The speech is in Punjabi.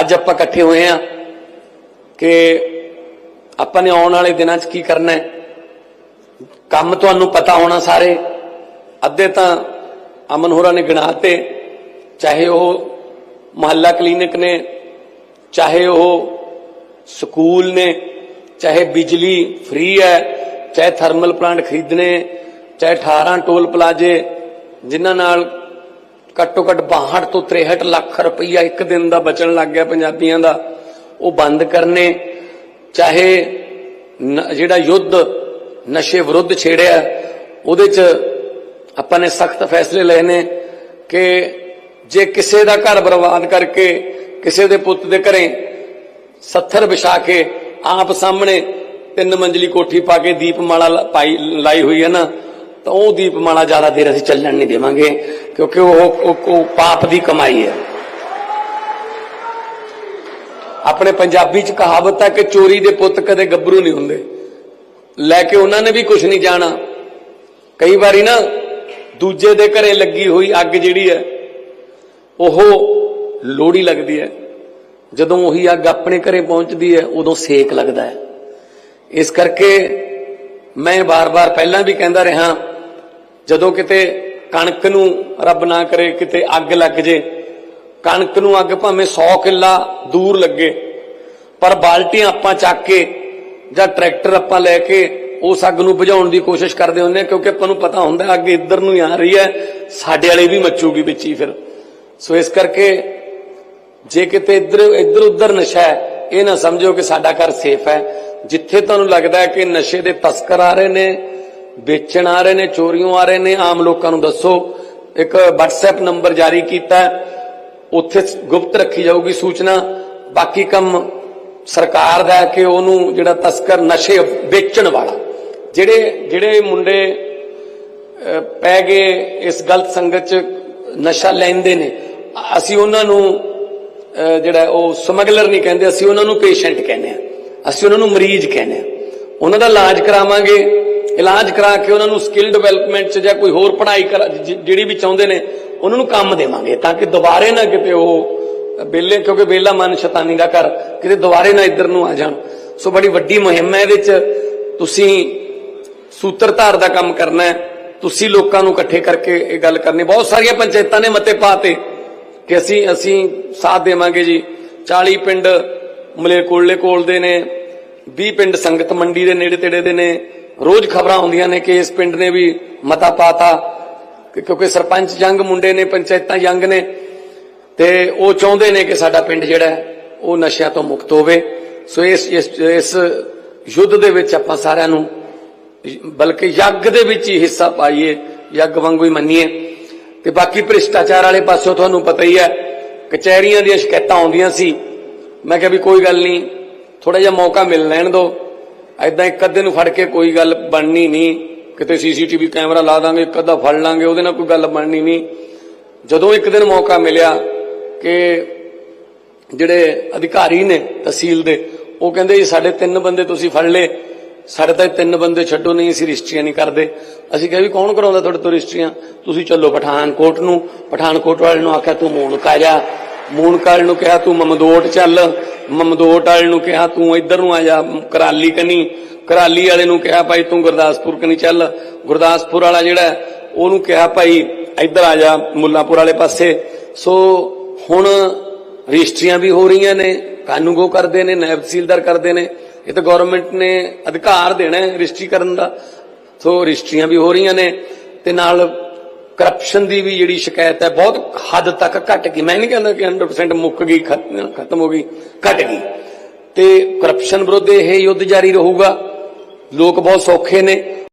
ਅੱਜ ਆਪਾਂ ਇਕੱਠੇ ਹੋਏ ਆ ਕਿ ਆਪਾਂ ਨੇ ਆਉਣ ਵਾਲੇ ਦਿਨਾਂ 'ਚ ਕੀ ਕਰਨਾ ਹੈ? ਕੰਮ ਤੁਹਾਨੂੰ ਪਤਾ ਹੋਣਾ ਸਾਰੇ। ਅੱਧੇ ਤਾਂ ਅਮਨ ਹੋਰਾਂ ਨੇ ਗਿਣਾਤੇ ਚਾਹੇ ਉਹ ਮਹੱਲਾ ਕਲੀਨਿਕ ਨੇ, ਚਾਹੇ ਉਹ ਸਕੂਲ ਨੇ, ਚਾਹੇ ਬਿਜਲੀ ਫ੍ਰੀ ਹੈ, ਚਾਹੇ ਥਰਮਲ ਪਲਾਂਟ ਖਰੀਦਣੇ, ਚਾਹੇ 18 ਟੋਲ ਪਲਾਜ਼ੇ, ਜਿਨ੍ਹਾਂ ਨਾਲ ਘੱਟੋ ਘੱਟ 62 ਤੋਂ 63 ਲੱਖ ਰੁਪਈਆ ਇੱਕ ਦਿਨ ਦਾ ਬਚਣ ਲੱਗ ਗਿਆ ਪੰਜਾਬੀਆਂ ਦਾ। ਉਹ ਬੰਦ ਕਰਨੇ, ਚਾਹੇ ਜਿਹੜਾ ਯੁੱਧ ਨਸ਼ੇ ਵਿਰੁੱਧ ਛੇੜਿਆ, ਉਹਦੇ 'ਚ ਆਪਾਂ ਨੇ ਸਖਤ ਫੈਸਲੇ ਲਏ ਨੇ ਕਿ ਜੇ ਕਿਸੇ ਦਾ ਘਰ ਬਰਬਾਦ ਕਰਕੇ ਕਿਸੇ ਦੇ ਪੁੱਤ ਦੇ ਘਰੇ ਸੱਥਰ ਵਿਛਾ ਕੇ ਆਪ ਸਾਹਮਣੇ ਤਿੰਨ ਮੰਜ਼ਲੀ ਕੋਠੀ ਪਾ ਕੇ ਦੀਪਮਾਲਾ ਪਾਈ, ਲਾਈ ਹੋਈ ਹੈ ਨਾ, ਤਾਂ ਉਹ ਦੀਪਮਾਲਾ ਜ਼ਿਆਦਾ ਦੇਰ ਅਸੀਂ ਚੱਲਣ ਨਹੀਂ ਦੇਵਾਂਗੇ। ਕਿਉਂਕਿ ਉਹ, ਉਹ- ਪਾਪ ਦੀ ਕਮਾਈ ਹੈ। ਆਪਣੇ ਪੰਜਾਬੀ ਚ ਕਹਾਵਤ ਹੈ ਕਿ ਚੋਰੀ ਦੇ ਪੁੱਤ ਕਦੇ ਗੱਭਰੂ ਨਹੀਂ ਹੁੰਦੇ। ਲੈ ਕੇ ਉਹਨਾਂ ਨੇ ਵੀ ਕੁਝ ਨਹੀਂ ਜਾਣਾ। ਕਈ ਵਾਰੀ ਨਾ ਦੂਜੇ ਦੇ ਘਰੇ ਲੱਗੀ ਹੋਈ ਅੱਗ ਜਿਹੜੀ ਹੈ, ਉਹ ਲੋੜੀ ਲੱਗਦੀ ਹੈ। ਜਦੋਂ ਉਹੀ ਅੱਗ ਆਪਣੇ ਘਰੇ ਪਹੁੰਚਦੀ ਹੈ, ਉਦੋਂ ਸੇਕ ਲੱਗਦਾ ਹੈ। ਇਸ ਕਰਕੇ ਮੈਂ ਬਾਰ-ਬਾਰ ਪਹਿਲਾਂ ਵੀ ਕਹਿੰਦਾ ਰਿਹਾ, ਜਦੋਂ ਕਿਤੇ ਕਣਕ ਨੂੰ ਰੱਬ ਨਾ ਕਰੇ, ਕਿਤੇ ਅੱਗ ਲੱਗ ਜੇ। ਕਣਕ ਨੂੰ ਅੱਗ ਭਾਵੇਂ 100 ਕਿੱਲਾ ਦੂਰ ਲੱਗੇ, ਪਰ ਬਾਲਟੀਆਂ ਆਪਾਂ ਚੱਕ ਕੇ ਜਾਂ ਟਰੈਕਟਰ ਆਪਾਂ ਲੈ ਕੇ ਉਸ ਅੱਗ ਨੂੰ ਬੁਝਾਉਣ ਦੀ ਕੋਸ਼ਿਸ਼ ਕਰਦੇ ਹੁੰਦੇ ਆ ਕਿਉਂਕਿ ਆਪਾਂ ਨੂੰ ਪਤਾ ਹੁੰਦਾ ਅੱਗ ਇੱਧਰ ਨੂੰ ਹੀ ਆ ਰਹੀ ਹੈ, ਸਾਡੇ ਵਾਲੇ ਵੀ ਮੱਚੂਗੀ ਵਿੱਚ ਹੀ ਫਿਰ। ਸੋ ਇਸ ਕਰਕੇ ਜੇ ਕਿਤੇ ਇੱਧਰ ਇੱਧਰ ਉੱਧਰ ਨਸ਼ਾ ਹੈ, ਇਹ ਨਾ ਸਮਝੋ ਕਿ ਸਾਡਾ ਘਰ ਸੇਫ ਹੈ। ਜਿੱਥੇ ਤੁਹਾਨੂੰ ਲੱਗਦਾ ਹੈ ਕਿ ਨਸ਼ੇ ਦੇ ਤਸਕਰ ਆ ਰਹੇ ਨੇ ਵੇਚਣ ਆ ਰਹੇ ਨੇ ਚੋਰੀਆਂ ਆ ਰਹੇ ਨੇ, ਆਮ ਲੋਕਾਂ ਨੂੰ ਦੱਸੋ। ਇੱਕ WhatsApp ਨੰਬਰ ਜਾਰੀ ਕੀਤਾ ਉੱਥੇ ਗੁਪਤ ਰੱਖੀ ਜਾਊਗੀ ਸੂਚਨਾ। ਬਾਕੀ ਕੰਮ ਸਰਕਾਰ ਦਾ ਕਿ ਉਹਨੂੰ ਜਿਹੜਾ ਤਸਕਰ ਨਸ਼ੇ ਵੇਚਣ ਵਾਲਾ। ਜਿਹੜੇ ਜਿਹੜੇ ਮੁੰਡੇ ਪੈ ਗਏ ਇਸ ਗਲਤ ਸੰਗਤ ਚ, ਨਸ਼ਾ ਲੈਂਦੇ ਨੇ, ਅਸੀਂ ਉਹਨਾਂ ਨੂੰ ਜਿਹੜਾ ਉਹ ਸਮਗਲਰ ਨਹੀਂ ਕਹਿੰਦੇ, ਅਸੀਂ ਉਹਨਾਂ ਨੂੰ ਪੇਸ਼ੈਂਟ ਕਹਿੰਦੇ ਆ ਅਸੀਂ ਉਹਨਾਂ ਨੂੰ ਮਰੀਜ਼ ਕਹਿੰਦੇ ਆ ਉਹਨਾਂ ਦਾ ਇਲਾਜ ਕਰਾਵਾਂਗੇ। ਇਲਾਜ ਕਰਾ ਕੇ ਉਹਨਾਂ ਨੂੰ ਸਕਿੱਲ ਡਿਵੈਲਪਮੈਂਟ ਚ ਜਾਂ ਕੋਈ ਹੋਰ ਪੜ੍ਹਾਈ ਕਰਾ- ਜਿਹੜੀ ਵੀ ਚਾਹੁੰਦੇ ਨੇ, ਉਹਨਾਂ ਨੂੰ ਕੰਮ ਦੇਵਾਂਗੇ ਤਾਂ ਕਿ ਦੁਬਾਰੇ ਨਾ ਕਿਤੇ ਉਹ ਬੇਲੇ ਕਿਉਂਕਿ ਬੇਲਾ ਮਨ ਸ਼ੈਤਾਨੀ ਦਾ ਘਰ, ਕਿਤੇ ਦੁਬਾਰੇ ਨਾ ਇੱਧਰ ਨੂੰ ਆ ਜਾਣ। ਸੋ ਬੜੀ ਵੱਡੀ ਮੁਹਿੰਮ ਹੈ ਇਹਦੇ ਚ। ਤੁਸੀਂ ਸੂਤਰਧਾਰ ਦਾ ਕੰਮ ਕਰਨਾ ਹੈ। ਤੁਸੀਂ ਲੋਕਾਂ ਨੂੰ ਇਕੱਠੇ ਕਰਕੇ ਇਹ ਗੱਲ ਕਰਨੀ ਬਹੁਤ ਸਾਰੀਆਂ ਪੰਚਾਇਤਾਂ ਨੇ ਮਤੇ ਪਾਤੇ ਕਿ ਅਸੀਂ ਅਸੀਂ ਸਾਥ ਦੇਵਾਂਗੇ ਜੀ। 40 ਪਿੰਡ ਮਲੇਰਕੋਟਲੇ ਕੋਲ ਦੇ ਨੇ 20 ਪਿੰਡ ਸੰਗਤ ਮੰਡੀ ਦੇ ਨੇੜੇ ਤੇੜੇ ਦੇ ਨੇ। ਰੋਜ਼ ਖਬਰਾਂ ਆਉਂਦੀਆਂ ਨੇ ਕਿ ਇਸ ਪਿੰਡ ਨੇ ਵੀ ਮਤਾ ਪਾਤਾ ਕਿ- ਕਿਉਂਕਿ ਸਰਪੰਚ ਜੰਗ ਮੁੰਡੇ ਨੇ, ਪੰਚਾਇਤਾਂ ਯੰਗ ਨੇ ਤੇ ਉਹ ਚਾਹੁੰਦੇ ਨੇ ਕਿ ਸਾਡਾ ਪਿੰਡ ਜਿਹੜਾ ਉਹ ਨਸ਼ਿਆਂ ਤੋਂ ਮੁਕਤ ਹੋਵੇ। ਸੋ ਇਸ ਇਸ ਇਸ ਯੁੱਧ ਦੇ ਵਿੱਚ ਆਪਾਂ ਸਾਰਿਆਂ ਨੂੰ ਬਲਕਿ ਯੱਗ ਦੇ ਵਿੱਚ ਹੀ ਹਿੱਸਾ ਪਾਈਏ, ਯੱਗ ਵਾਂਗੂ ਹੀ ਮੰਨੀਏ। ਤੇ ਬਾਕੀ ਭ੍ਰਿਸ਼ਟਾਚਾਰ ਵਾਲੇ ਪਾਸੋਂ ਤੁਹਾਨੂੰ ਪਤਾ ਹੀ ਹੈ, ਕਚਹਿਰੀਆਂ ਦੀਆਂ ਸ਼ਿਕਾਇਤਾਂ ਆਉਂਦੀਆਂ ਸੀ। ਮੈਂ ਕਿਹਾ ਵੀ ਕੋਈ ਗੱਲ ਨਹੀਂ ਥੋੜਾ ਜਿਹਾ ਮੌਕਾ ਮਿਲ ਲੈਣ ਦਿਓ। ਐਦਾਂ ਇੱਕ ਅੱਧੇ ਨੂੰ ਫੜ ਕੇ ਕੋਈ ਗੱਲ ਬਣਨੀ ਨਹੀਂ। ਕਿਤੇ ਸੀਸੀਟੀਵੀ ਕੈਮਰਾ ਲਾ ਦਾਂਗੇ, ਇੱਕ ਅੱਧਾ ਫੜ ਲਾਂਗੇ, ਉਹਦੇ ਨਾਲ ਕੋਈ ਗੱਲ ਬਣਨੀ ਨਹੀਂ। ਜਦੋਂ ਇੱਕ ਦਿਨ ਮੌਕਾ ਮਿਲਿਆ ਕਿ ਜਿਹੜੇ ਅਧਿਕਾਰੀ ਨੇ ਤਹਿਸੀਲ ਦੇ, ਉਹ ਕਹਿੰਦੇ ਜੀ, ਸਾਡੇ ਤਿੰਨ ਬੰਦੇ ਤੁਸੀਂ ਫੜ ਲਏ। ਸਾਡੇ ਤਾਂ ਤਿੰਨ ਬੰਦੇ ਛੱਡੋ, ਨਹੀਂ, ਅਸੀਂ ਰਜਿਸਟਰੀਆਂ ਨਹੀਂ ਕਰਦੇ। ਅਸੀਂ ਕਿਹਾ ਵੀ ਕੌਣ ਕਰਾਉਂਦਾ ਤੁਹਾਡੇ ਤੋਂ ਰਜਿਸਟਰੀਆਂ ਤੁਸੀਂ ਚੱਲੋ ਪਠਾਨਕੋਟ ਨੂੰ। ਪਠਾਨਕੋਟ ਵਾਲੇ ਨੂੰ ਆਖਿਆ, ਤੂੰ ਮੂਣਕਾ ਜਾ। ਮੂਣਕਾ ਨੂੰ ਕਿਹਾ ਤੂੰ ਮਮਦੋਟ ਚੱਲ, ਮਮਦੋਟ ਵਾਲੇ ਨੂੰ ਕਿਹਾ ਤੂੰ ਇੱਧਰ ਨੂੰ ਆ ਜਾ, ਕਰਾਲੀ ਕਨੀ। ਕਰਾਲੀ ਵਾਲੇ ਨੂੰ ਕਿਹਾ ਭਾਈ ਤੂੰ ਗੁਰਦਾਸਪੁਰ ਕਨੀ ਚੱਲ। ਗੁਰਦਾਸਪੁਰ ਵਾਲਾ ਜਿਹੜਾ, ਉਹਨੂੰ ਕਿਹਾ ਭਾਈ ਇੱਧਰ ਆ ਜਾ ਮੁੱਲਾਪੁਰ ਵਾਲੇ ਪਾਸੇ। ਸੋ ਹੁਣ ਰਜਿਸਟਰੀਆਂ ਵੀ ਹੋ ਰਹੀਆਂ ਨੇ ਕਾਨੂੰਗੋ ਕਰਦੇ ਨੇ, ਨਾਇਬ ਤਹਿਸੀਲਦਾਰ ਕਰਦੇ ਨੇ। ਇਹ ਤਾਂ ਗਵਰਨਮੈਂਟ ਨੇ ਅਧਿਕਾਰ ਦੇਣਾ ਹੈ ਰਜਿਸਟਰੀ ਕਰਨ ਦਾ। ਸੋ ਰਜਿਸਟਰੀਆਂ ਵੀ ਹੋ ਰਹੀਆਂ ਨੇ ਤੇ ਨਾਲ ਕਰਪਸ਼ਨ ਦੀ ਵੀ ਜਿਹੜੀ ਸ਼ਿਕਾਇਤ ਹੈ, ਬਹੁਤ ਹੱਦ ਤੱਕ ਘਟ ਗਈ। ਮੈਂ ਨਹੀਂ ਕਹਿੰਦਾ ਕਿ 100% ਮੁੱਕ ਗਈ ਖਤਮ ਹੋ ਗਈ, ਘਟ ਗਈ। ਤੇ ਕਰਪਸ਼ਨ ਵਿਰੁੱਧ ਇਹ ਯੁੱਧ ਜਾਰੀ ਰਹੂਗਾ। ਲੋਕ ਬਹੁਤ ਸੌਖੇ ਨੇ।